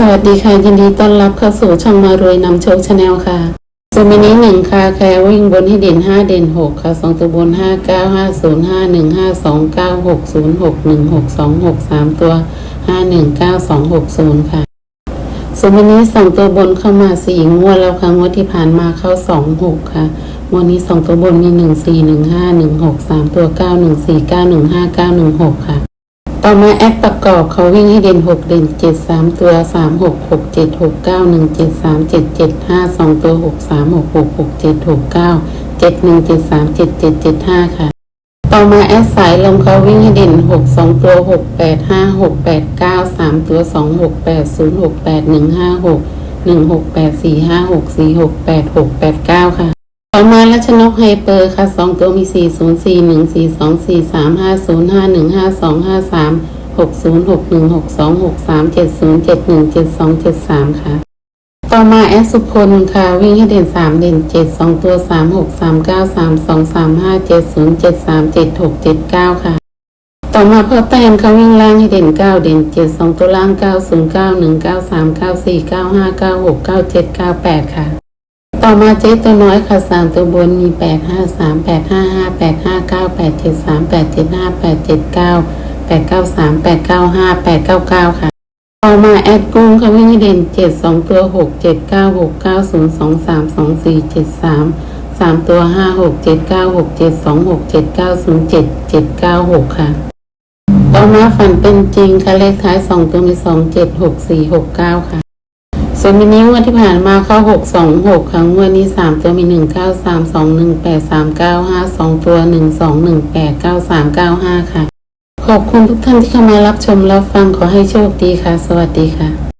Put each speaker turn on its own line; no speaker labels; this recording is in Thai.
สวัสดีค่ะ ยินดีต้อนรับเข้าสู่ช่องมารวยนำโชคชาแนลค่ะส่วนมินิหนึ่งค่ะแคร์วิ่งบนให้เด่นห้าเด่นหกค่ะสองตัวบนห้าเก้าห้าศูนย์ห้าหนึ่งห้าสองเก้าหกศูนย์หกหนึ่งหกสองหกสามตัวห้าหนึ่งเก้าสองหกศูนย์ค่ะส่วนวันนี้สองตัวบนเข้ามาสี่งวดแล้วค่ะงวดที่ผ่านมาเข้าสองหกค่ะงวดนี้สองตัวบนมีหนึ่งสี่หนึ่งห้าหนึ่งหกสามตัวเก้าหนึ่งสี่เก้าหนึ่งห้าเก้าหนึ่งหกค่ะ ต่อมาแอปประกอบเขาวิ่งให้เด่นหกเด่นเจ็ดสามตัวสามหกหกเจ็ดหกเก้าหนึ่งเจ็ดสามเจ็ดเจ็ดห้าสองตัวหกสามหกหกหกเจ็ดหกเก้าเจ็ดหนึ่งเจ็ดสามเจ็ดเจ็ดเจ็ดห้าค่ะ ต่อมาแอปสายลมเขาวิ่งให้เด่นหกสองตัวหกแปดห้าหกแปดเก้าสามตัวสองหกแปดศูนย์หกแปดหนึ่งห้าหกหนึ่งหกแปดสี่ห้าหกสี่หกแปดหกแปดเก้าค่ะ ต่อมารัชนกไฮเปอร์ค่ะสองตัวมีสี่ศูนย์สี่หนึ่งสี่สองสี่สามห้าศูนย์ห้าหนึ่งห้าสองห้าสามหกศูนย์หกหนึ่งหกสองหกสามเจ็ดศูนย์เจ็ดหนึ่งเจ็ดสองเจ็ดสามค่ะ ต่อมาแอสสุพลค่ะ วิ่งให้เด่นสามเด่นเจ็ดสองตัวสามหกสามเก้าสามสองสามห้าเจ็ดศูนย์เจ็ดสามเจ็ดหกเจ็ดเก้าค่ะ ต่อมาพิ่มแต้มเขาวิ่งล่างให้เด่นเก้าเด่นเจ็ดสองตัวล่างเก้าศูนย์เก้าหนึ่งเก้าสามเก้าสี่เก้าห้าเก้าหกเก้าเจ็ดเก้าแปดค่ะ ต่อมาเจ๊ตัวน้อยค่ะสามตัวบนมีแปดห้าสามแปดห้าห้าแปดห้าเก้าแปดเจ็ดสามแปดเจ็ดห้าแปดเจ็ดเก้าแปดเก้าสามแปดเก้าห้าแปดเก้าเก้าค่ะ ต่อมาแอดกุ้งค่ะวิ่งเด่นเจ็ดสองตัวหกเจ็ดเก้าหกเก้าศูนย์สองสามสองสี่เจ็ดสามสามตัวห้าหกเจ็ดเก้าหกเจ็ดสองหกเจ็ดเก้าศูนย์เจ็ดเจ็ดเก้าหกค่ะต่อมาฝันเป็นจริงค่ะเลขท้ายสองตัวมีสองเจ็ดหกสี่หกเก้าค่ะ ส่วนวันนี้งวดที่ผ่านมาเข้าหกสองหกครั้งวันนี้สามตัวมีหนึ่งเก้าสามสองหนึ่งแปดสามเก้าห้าสองตัวหนึ่งสองหนึ่งแปดเก้าสามเก้าห้าค่ะ ขอบคุณทุกท่านที่เข้ามารับชมรับฟังขอให้โชคดีค่ะ สวัสดีค่ะ